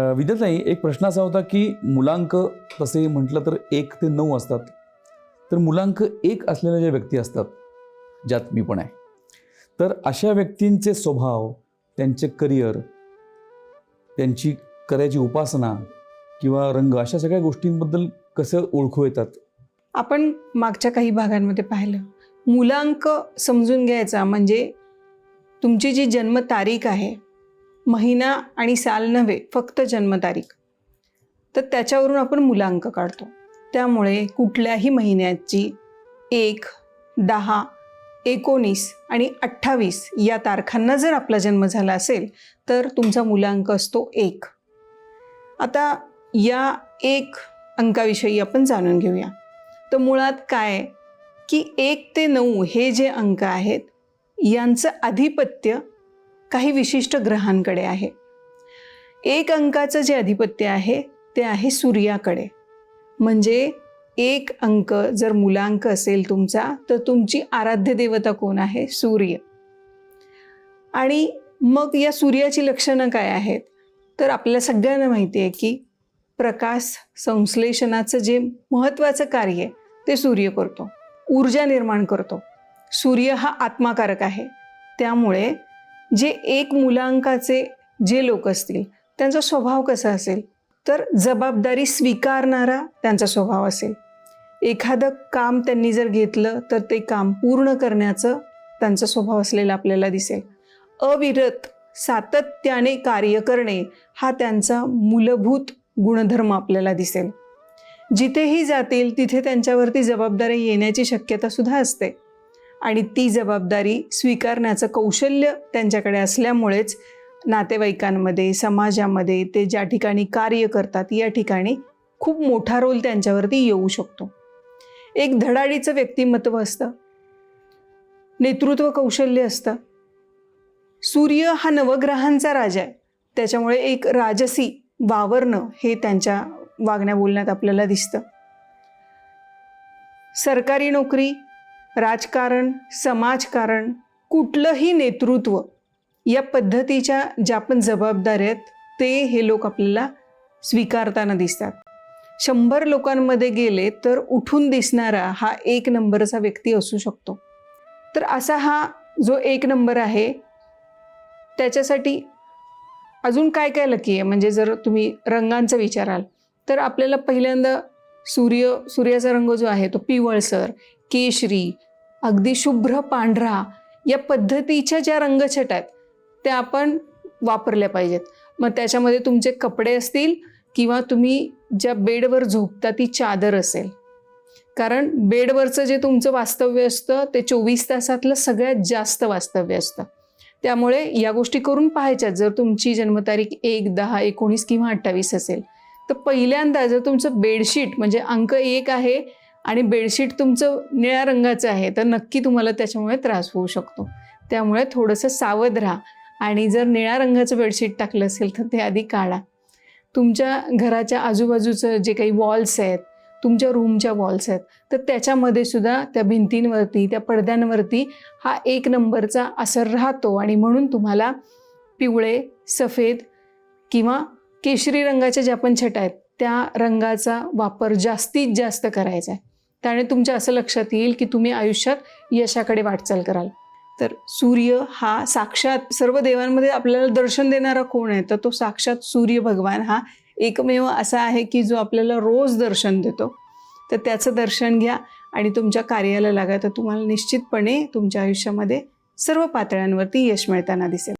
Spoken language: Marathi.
अ, एक प्रश्न असा होता की मुलांक तसे म्हटलं तर एक ते नऊ असतात. तर मुलांक एक असलेल्या ज्या व्यक्ती असतात ज्यात मी पण आहे तर अशा व्यक्तींचे स्वभाव त्यांचे करिअर त्यांची करायची उपासना किंवा रंग अशा सगळ्या गोष्टींबद्दल कसं ओळखू येतात? आपण मागच्या काही भागांमध्ये पाहिलं. मुलांक समजून घ्यायचा म्हणजे तुमची जी जन्मतारीख आहे महिना आणि साल नव्हे फक्त जन्मतारीख. तर त्याच्यावरून आपण मुलांक काढतो. त्यामुळे कुठल्याही महिन्याची एक दहा एकोणीस आणि अठ्ठावीस या तारखांना जर आपला जन्म झाला असेल तर तुमचा मुलांक असतो एक. आता या एक अंकाविषयी आपण जाणून घेऊया. तर मुळात काय? की एक ते नऊ हे जे अंक आहेत यांचं आधिपत्य काही विशिष्ट ग्रहांकडे आहे. एक अंकाचं जे आधिपत्य आहे ते आहे सूर्याकडे. म्हणजे एक अंक जर मुलांक असेल तुमचा तर तुमची आराध्य देवता कोण आहे? सूर्य. आणि मग या सूर्याची लक्षणं काय आहेत? तर आपल्या सगळ्यांना माहिती आहे की प्रकाश संश्लेषणाचं जे महत्त्वाचं कार्य आहे ते सूर्य करतो. ऊर्जा निर्माण करतो. सूर्य हा आत्माकारक आहे. त्यामुळे जे एक मुलांकाचे जे लोक असतील त्यांचा स्वभाव कसा असेल? तर जबाबदारी स्वीकारणारा त्यांचा स्वभाव असेल. एखादं काम त्यांनी जर घेतलं तर ते काम पूर्ण करण्याचं त्यांचा स्वभाव असलेला आपल्याला दिसेल. अविरत सातत्याने कार्य करणे हा त्यांचा मूलभूत गुणधर्म आपल्याला दिसेल. जिथेही जातील तिथे त्यांच्यावरती जबाबदारी येण्याची शक्यता सुद्धा असते. आणि ती जबाबदारी स्वीकारण्याचं कौशल्य त्यांच्याकडे असल्यामुळेच नातेवाईकांमध्ये समाजामध्ये ते ज्या ठिकाणी कार्य करतात या ठिकाणी खूप मोठा रोल त्यांच्यावरती येऊ शकतो. एक धडाडीचं व्यक्तिमत्व असतं. नेतृत्व कौशल्य असतं. सूर्य हा नवग्रहांचा राजा आहे. त्याच्यामुळे एक राजसी वावरणं हे त्यांच्या वागण्या बोलण्यात आपल्याला दिसतं. सरकारी नोकरी राजकारण समाजकारण कुठलंही नेतृत्व या पद्धतीच्या ज्या पण जबाबदाऱ्या आहेत ते हे लोक आपल्याला स्वीकारताना दिसतात. शंभर लोकांमध्ये गेले तर उठून दिसणारा हा एक नंबरचा व्यक्ती असू शकतो. तर असा हा जो एक नंबर आहे त्याच्यासाठी अजून काय काय लकी आहे? म्हणजे जर तुम्ही रंगांचं विचाराल तर आपल्याला पहिल्यांदा सूर्य सूर्याचा रंग जो आहे तो पिवळसर केशरी अगदी शुभ्र पांढरा या पद्धतीच्या ज्या रंगछटा आहेत त्या आपण वापरल्या पाहिजेत. मग त्याच्यामध्ये तुमचे कपडे असतील किंवा तुम्ही ज्या बेडवर झोपता ती चादर असेल. कारण बेडवरचं जे तुमचं वास्तव्य असतं ते चोवीस तासातलं सगळ्यात जास्त वास्तव्य असतं. त्यामुळे या गोष्टी करून पाहायच्यात. जर तुमची जन्मतारीख एक दहा एकोणीस किंवा अठ्ठावीस असेल तर पहिल्यांदा जर तुमचं बेडशीट म्हणजे अंक एक आहे आणि बेडशीट तुमचं निळ्या रंगाचं आहे तर नक्की तुम्हाला त्याच्यामुळे त्रास होऊ शकतो. त्यामुळे थोडंसं सावध राहा आणि जर निळ्या रंगाचं बेडशीट टाकलं असेल तर ते आधी काढा. तुमच्या घराच्या आजूबाजूचं जे काही वॉल्स आहेत तुमच्या रूमच्या वॉल्स आहेत तर त्याच्यामध्ये सुद्धा त्या भिंतींवरती त्या पडद्यांवरती हा एक नंबरचा असर राहतो आणि म्हणून तुम्हाला पिवळे सफेद किंवा केशरी रंगाच्या ज्या पण छटा आहेत त्या रंगाचा वापर जास्तीत जास्त करायचा आहे. त्याने तुमच्या असं लक्षात येईल की तुम्ही आयुष्यात यशाकडे वाटचाल कराल. तर सूर्य हा साक्षात सर्व देवांमध्ये आपल्याला दर्शन देणारा कोण आहे? तर तो साक्षात सूर्य भगवान हा एकमेव असा आहे की जो आपल्याला रोज दर्शन देतो. तर त्याचं दर्शन घ्या आणि तुमच्या कार्याला लागा. तर तुम्हाला निश्चितपणे तुमच्या आयुष्यामध्ये सर्व पातळ्यांवरती यश मिळताना दिसेल.